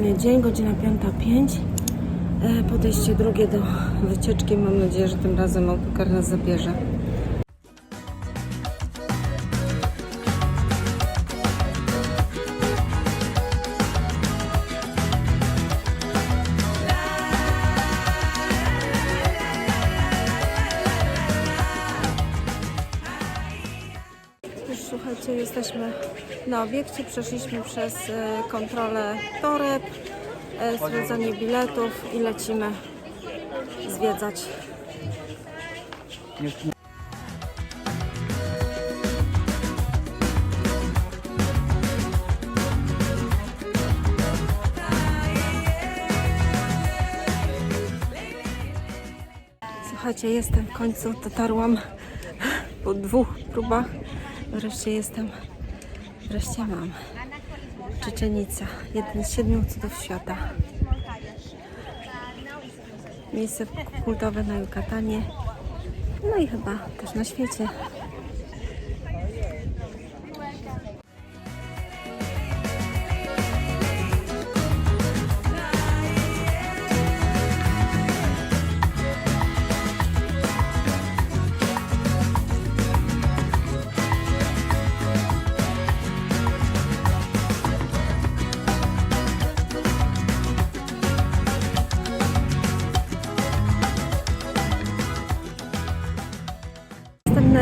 Kolejny dzień, godzina 5.05. E, Podejście drugie do wycieczki. Mam nadzieję, że tym razem autokar nas zabierze. Słuchajcie, jesteśmy na obiekcie. Przeszliśmy przez e, kontrolę toreb, e, sprawdzanie biletów i lecimy zwiedzać. Słuchajcie, jestem w końcu, dotarłam po dwóch próbach. Wreszcie jestem, wreszcie mam. Czeczenica, jeden z siedmiu cudów świata. Miejsce kultowe na Jukatanie, no i chyba też na świecie.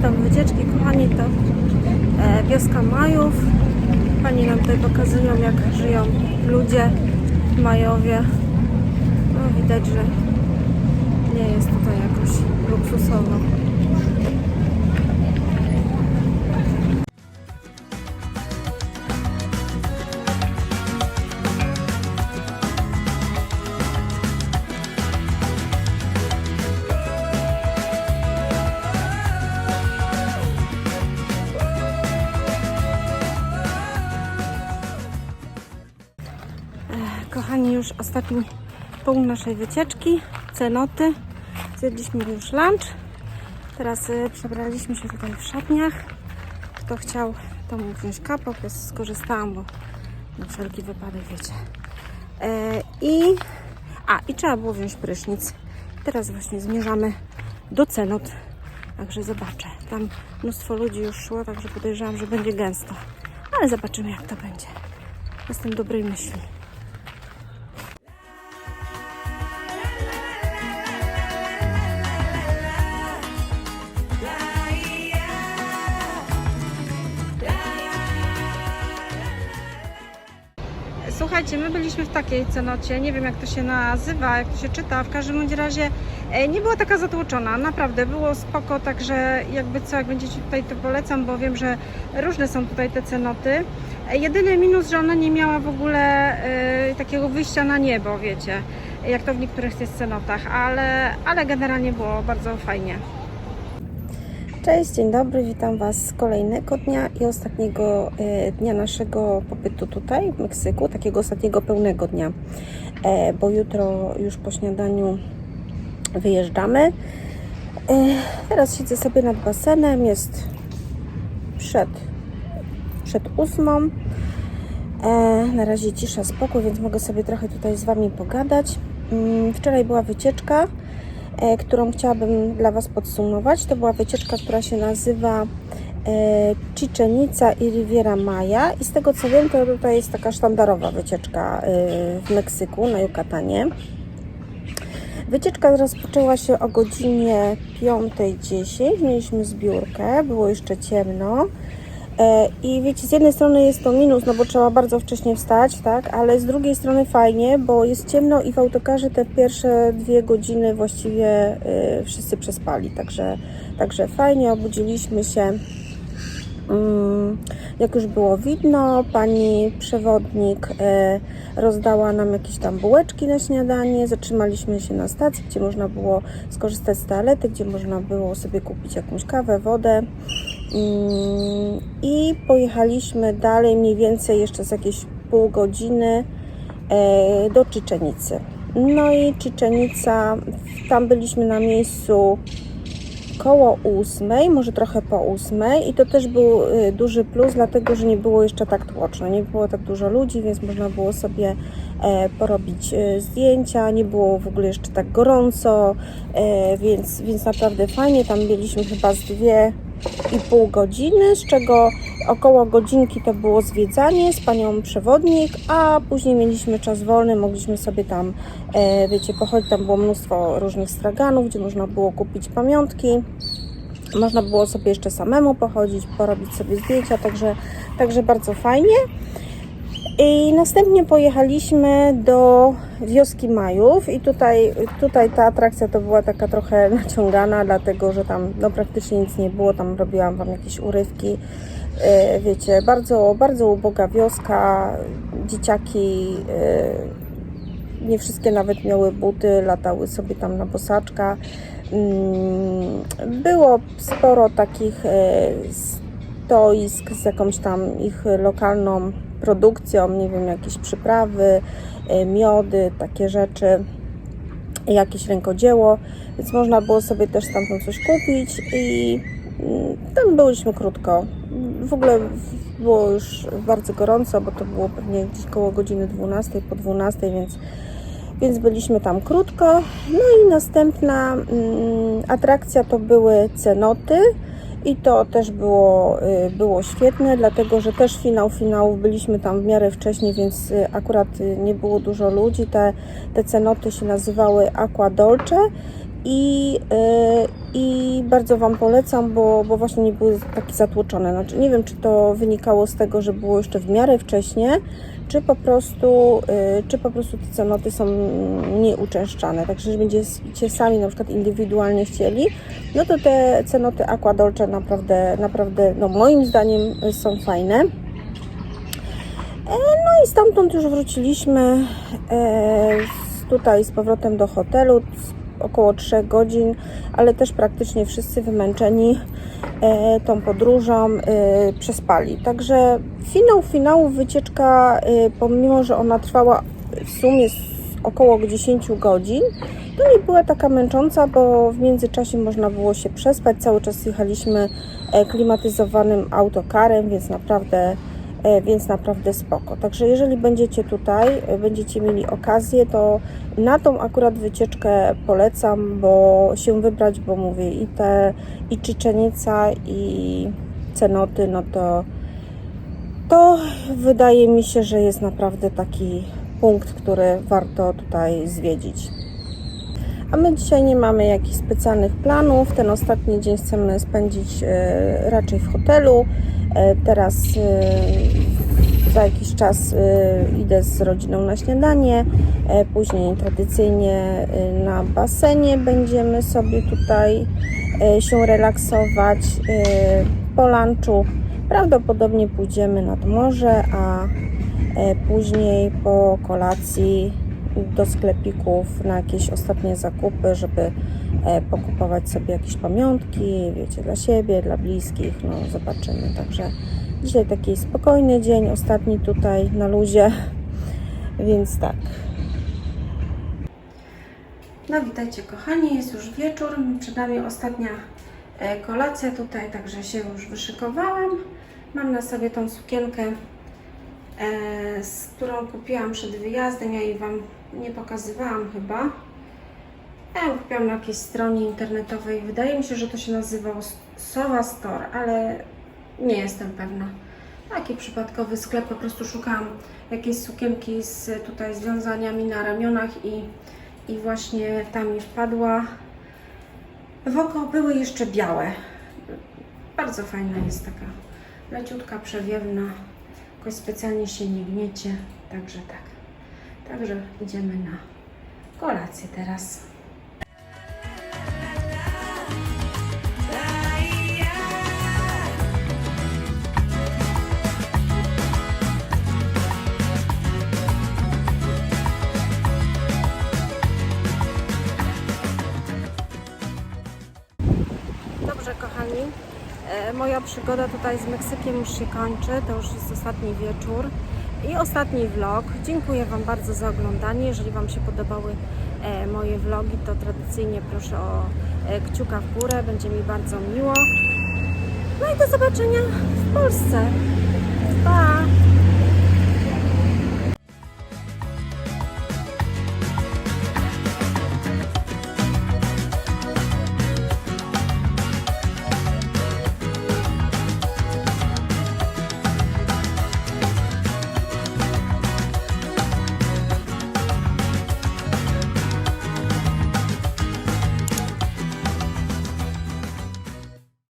Etap wycieczki, kochani, to e, wioska Majów. Pani nam tutaj pokazują, jak żyją ludzie w Majowie. No, widać, że nie jest tutaj jakoś luksusowo. Już ostatni punkt naszej wycieczki. Cenoty. Zjedliśmy już lunch. Teraz y, przebraliśmy się tutaj w szatniach. Kto chciał, to mógł wziąć kapok. Ja skorzystałam, bo na wszelki wypadek, wiecie. E, I, a, i trzeba było wziąć prysznic. Teraz właśnie zmierzamy do cenot. Także zobaczę. Tam mnóstwo ludzi już szło, także podejrzewam, że będzie gęsto. Ale zobaczymy, jak to będzie. Jestem dobrej myśli. Słuchajcie, my byliśmy w takiej cenocie, nie wiem jak to się nazywa, jak to się czyta, w każdym bądź razie e, nie była taka zatłoczona, naprawdę było spoko, także jakby co, jak będziecie tutaj to polecam, bo wiem, że różne są tutaj te cenoty. E, Jedyny minus, że ona nie miała w ogóle e, takiego wyjścia na niebo, wiecie, jak to w niektórych jest cenotach, ale, ale generalnie było bardzo fajnie. Cześć, dzień dobry, witam Was z kolejnego dnia i ostatniego e, dnia naszego pobytu tutaj w Meksyku, takiego ostatniego pełnego dnia, e, bo jutro już po śniadaniu wyjeżdżamy. E, teraz siedzę sobie nad basenem, jest przed, przed ósmą. Na razie cisza, spokój, więc mogę sobie trochę tutaj z Wami pogadać. Mm, Wczoraj była wycieczka, którą chciałabym dla Was podsumować. To była wycieczka, która się nazywa e, Chiczenica i Riviera Maya i z tego co wiem, to tutaj jest taka sztandarowa wycieczka e, w Meksyku, na Yucatanie. Wycieczka rozpoczęła się o godzinie 5.10. Mieliśmy zbiórkę, było jeszcze ciemno. E, I wiecie, z jednej strony jest to minus, no bo trzeba bardzo wcześnie wstać, tak, ale z drugiej strony fajnie, bo jest ciemno i w autokarze te pierwsze dwie godziny właściwie y, wszyscy przespali, także, także fajnie, obudziliśmy się. Mm, Jak już było widno, pani przewodnik e, rozdała nam jakieś tam bułeczki na śniadanie. Zatrzymaliśmy się na stacji, gdzie można było skorzystać z toalety, gdzie można było sobie kupić jakąś kawę, wodę. Mm, I pojechaliśmy dalej, mniej więcej jeszcze z jakieś pół godziny e, do Czyczenicy. No i Czyczenica, tam byliśmy na miejscu koło ósmej, może trochę po ósmej i to też był y, duży plus, dlatego że nie było jeszcze tak tłoczno, nie było tak dużo ludzi, więc można było sobie e, porobić e, zdjęcia. Nie było w ogóle jeszcze tak gorąco, e, więc, więc naprawdę fajnie. Tam mieliśmy chyba z dwie i pół godziny, z czego około godzinki to było zwiedzanie z panią przewodnik, a później mieliśmy czas wolny, mogliśmy sobie tam, e, wiecie, pochodzić, tam było mnóstwo różnych straganów, gdzie można było kupić pamiątki. Można było sobie jeszcze samemu pochodzić, porobić sobie zdjęcia, także, także bardzo fajnie. I następnie pojechaliśmy do wioski Majów i tutaj, tutaj ta atrakcja to była taka trochę naciągana, dlatego że tam no, praktycznie nic nie było, tam robiłam Wam jakieś urywki. E, Wiecie, bardzo, bardzo uboga wioska, dzieciaki, e, nie wszystkie nawet miały buty, latały sobie tam na bosaczka. Mm, Było sporo takich e, stoisk z jakąś tam ich lokalną produkcją, nie wiem, jakieś przyprawy, e, miody, takie rzeczy, jakieś rękodzieło, więc można było sobie też stamtąd coś kupić i mm, tam byliśmy krótko. W ogóle było już bardzo gorąco, bo to było pewnie gdzieś koło godziny 12, po 12, więc więc byliśmy tam krótko. No i następna mm, atrakcja to były cenoty. I to też było, y, było świetne, dlatego że też finał finałów byliśmy tam w miarę wcześniej, więc y, akurat y, nie było dużo ludzi. Te, te cenoty się nazywały Aqua Dolce i, i bardzo Wam polecam, bo, bo właśnie nie były takie zatłoczone. Znaczy, nie wiem, czy to wynikało z tego, że było jeszcze w miarę wcześnie, czy po prostu, y, czy po prostu te cenoty są nieuczęszczane. Także, jeżeli będziecie sami na przykład indywidualnie chcieli, no to te cenoty Aqua Dolce naprawdę, naprawdę, no moim zdaniem są fajne. E, No i stamtąd już wróciliśmy e, tutaj z powrotem do hotelu, około 3 godzin, ale też praktycznie wszyscy wymęczeni e, tą podróżą e, przespali. Także finał finałów wycieczka, e, pomimo że ona trwała w sumie około 10 godzin, to nie była taka męcząca, bo w międzyczasie można było się przespać. Cały czas jechaliśmy klimatyzowanym autokarem, więc naprawdę, więc naprawdę spoko. Także jeżeli będziecie tutaj, e, będziecie mieli okazję, to na tą akurat wycieczkę polecam, bo się wybrać, bo mówię i te i Czyczenica i cenoty, no to to wydaje mi się, że jest naprawdę taki punkt, który warto tutaj zwiedzić. A my dzisiaj nie mamy jakichś specjalnych planów. Ten ostatni dzień chcemy spędzić e, raczej w hotelu. E, teraz e, za jakiś czas e, idę z rodziną na śniadanie. Później tradycyjnie na basenie będziemy sobie tutaj się relaksować. Po lunchu prawdopodobnie pójdziemy nad morze, a później po kolacji do sklepików na jakieś ostatnie zakupy, żeby e, pokupować sobie jakieś pamiątki, wiecie, dla siebie, dla bliskich, no zobaczymy. Także dzisiaj taki spokojny dzień, ostatni tutaj na luzie, więc tak. No witajcie kochani, jest już wieczór, przed nami ostatnia e, kolacja tutaj, także się już wyszykowałam. Mam na sobie tą sukienkę, z którą kupiłam przed wyjazdem, ja jej Wam nie pokazywałam chyba. Ja ją kupiłam na jakiejś stronie internetowej, wydaje mi się, że to się nazywało Sowa Store, ale nie jestem pewna. Taki przypadkowy sklep, po prostu szukałam jakiejś sukienki z tutaj związaniami na ramionach i, i właśnie tam mi wpadła. W oko były jeszcze białe. Bardzo fajna jest taka leciutka, przewiewna. Jakoś specjalnie się nie gniecie. Także tak. Także idziemy na kolację teraz. Przygoda tutaj z Meksykiem już się kończy. To już jest ostatni wieczór i ostatni vlog. Dziękuję Wam bardzo za oglądanie. Jeżeli Wam się podobały e, moje vlogi, to tradycyjnie proszę o e, kciuka w górę. Będzie mi bardzo miło. No i do zobaczenia w Polsce. Pa!